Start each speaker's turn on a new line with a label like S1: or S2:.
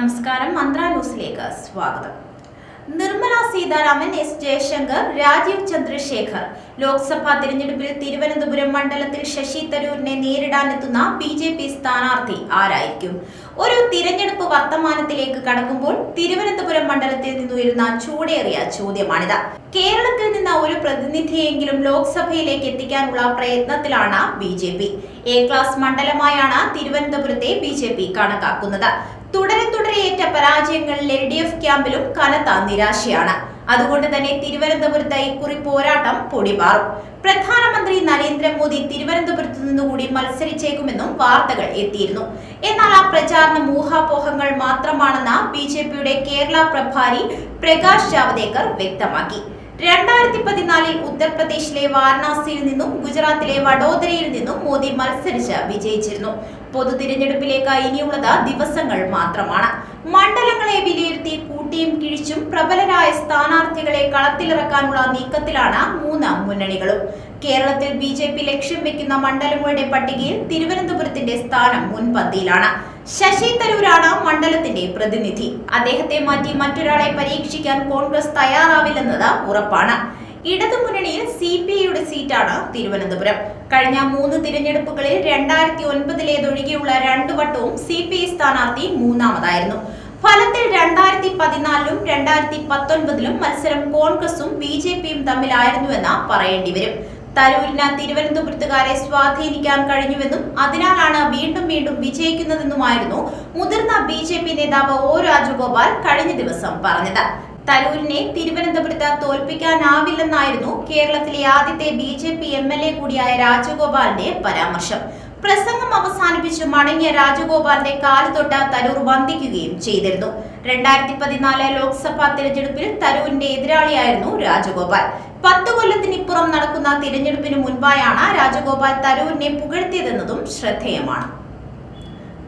S1: നമസ്കാരം. മന്ത്ര ന്യൂസിലേക്ക് സ്വാഗതം. നിർമ്മല സീതാരാമൻ എസ് ജയശങ്കർ രാജീവ് ചന്ദ്രശേഖർ. ലോക്സഭാ തിരഞ്ഞെടുപ്പിൽ തിരുവനന്തപുരം മണ്ഡലത്തിൽ ശശി തരൂരിനെ നേരിടാനെത്തുന്ന ബി ജെ പി സ്ഥാനാർത്ഥി ആരായിരിക്കും? ഒരു തിരഞ്ഞെടുപ്പ് വർത്തമാനത്തിലേക്ക് കടക്കുമ്പോൾ തിരുവനന്തപുരം മണ്ഡലത്തിൽ നിന്നുയരുന്ന ചൂടേറിയ ചോദ്യമാണിത്. കേരളത്തിൽ നിന്ന് ഒരു പ്രതിനിധിയെങ്കിലും ലോക്സഭയിലേക്ക് എത്തിക്കാനുള്ള പ്രയത്നത്തിലാണ് B J P. A class മണ്ഡലമായാണ് തിരുവനന്തപുരത്തെ ബി ജെ പി കണക്കാക്കുന്നത്. തുടരെ തുടരെ ഏറ്റ പരാജയങ്ങളിൽ എൽ ഡി എഫ് ക്യാമ്പിലും കനത്ത നിരാശയാണ്. അതുകൊണ്ട് തന്നെ തിരുവനന്തപുരത്ത് ഇക്കുറി പോരാട്ടം പൊടിമാറും. പ്രധാനമന്ത്രി നരേന്ദ്രമോദി തിരുവനന്തപുരത്ത് നിന്നുകൂടി മത്സരിച്ചേക്കുമെന്നും വാർത്തകൾ എത്തിയിരുന്നു. എന്നാൽ ആ പ്രചാരണ മൂഹാപോഹങ്ങൾ മാത്രമാണെന്ന് ബി ജെ പിയുടെ കേരള പ്രഭാരി പ്രകാശ് ജാവദേക്കർ വ്യക്തമാക്കി. രണ്ടായിരത്തി പതിനാലിൽ ഉത്തർപ്രദേശിലെ വാരണാസിയിൽ നിന്നും ഗുജറാത്തിലെ വഡോദരയിൽ നിന്നും മോദി മത്സരിച്ച് വിജയിച്ചിരുന്നു. പൊതു തിരഞ്ഞെടുപ്പിലേക്ക് ഇനിയുള്ളത് ദിവസങ്ങൾ മാത്രമാണ്. മണ്ഡലങ്ങളെ വിലയിരുത്തി കൂട്ടിയും കിഴിച്ചും പ്രബലരായ സ്ഥാനാർത്ഥികളെ കളത്തിലിറക്കാനുള്ള നീക്കത്തിലാണ് മൂന്ന് മുന്നണികളും. കേരളത്തിൽ ബി ജെ പി ലക്ഷ്യം വെക്കുന്ന മണ്ഡലങ്ങളുടെ പട്ടികയിൽ തിരുവനന്തപുരത്തിന്റെ സ്ഥാനം മുൻപന്തിയിലാണ്. ശശി തരൂരാണ് മണ്ഡലത്തിന്റെ പ്രതിനിധി. അദ്ദേഹത്തെ മാറ്റി മറ്റൊരാളെ പരീക്ഷിക്കാൻ കോൺഗ്രസ് തയ്യാറാവില്ലെന്നത് ഉറപ്പാണ്. ഇടതുമുന്നണിയിൽ സി പി ഐയുടെ സീറ്റാണ് തിരുവനന്തപുരം. കഴിഞ്ഞ മൂന്ന് തിരഞ്ഞെടുപ്പുകളിൽ രണ്ടായിരത്തി ഒൻപതിലേതൊഴികെയുള്ള രണ്ടു വട്ടവും സി പി ഐ സ്ഥാനാർത്ഥി മൂന്നാമതായിരുന്നു. ഫലത്തിൽ രണ്ടായിരത്തി പതിനാലിലും രണ്ടായിരത്തി പത്തൊൻപതിലും മത്സരം കോൺഗ്രസും ബി ജെ പിയും തമ്മിലായിരുന്നുവെന്ന് പറയേണ്ടി വരും. തരൂരിന് തിരുവനന്തപുരത്തുകാരെ സ്വാധീനിക്കാൻ കഴിഞ്ഞുവെന്നും അതിനാലാണ് വീണ്ടും വീണ്ടും വിജയിക്കുന്നതെന്നുമായിരുന്നു മുതിർന്ന ബി നേതാവ് ഒ രാജഗോപാൽ കഴിഞ്ഞ ദിവസം പറഞ്ഞത്. തരൂരിനെ തിരുവനന്തപുരത്ത് തോൽപ്പിക്കാനാവില്ലെന്നായിരുന്നു കേരളത്തിലെ ആദ്യത്തെ B J P M L A കൂടിയായ രാജഗോപാലിന്റെ പരാമർശം. പ്രസംഗം അവസാനിപ്പിച്ച് മടങ്ങിയ രാജഗോപാലിന്റെ കാൽ തൊട്ട് തരൂർ വന്ദിക്കുകയും ചെയ്തിരുന്നു. രണ്ടായിരത്തി പതിനാല് ലോക്സഭാ തിരഞ്ഞെടുപ്പിൽ തരൂരിന്റെ എതിരാളിയായിരുന്നു രാജഗോപാൽ. പത്ത് കൊല്ലത്തിനിപ്പുറം നടക്കുന്ന തിരഞ്ഞെടുപ്പിന് മുൻപായാണ് രാജഗോപാൽ തരൂരിനെ പുകഴ്ത്തിയതെന്നതും ശ്രദ്ധേയമാണ്.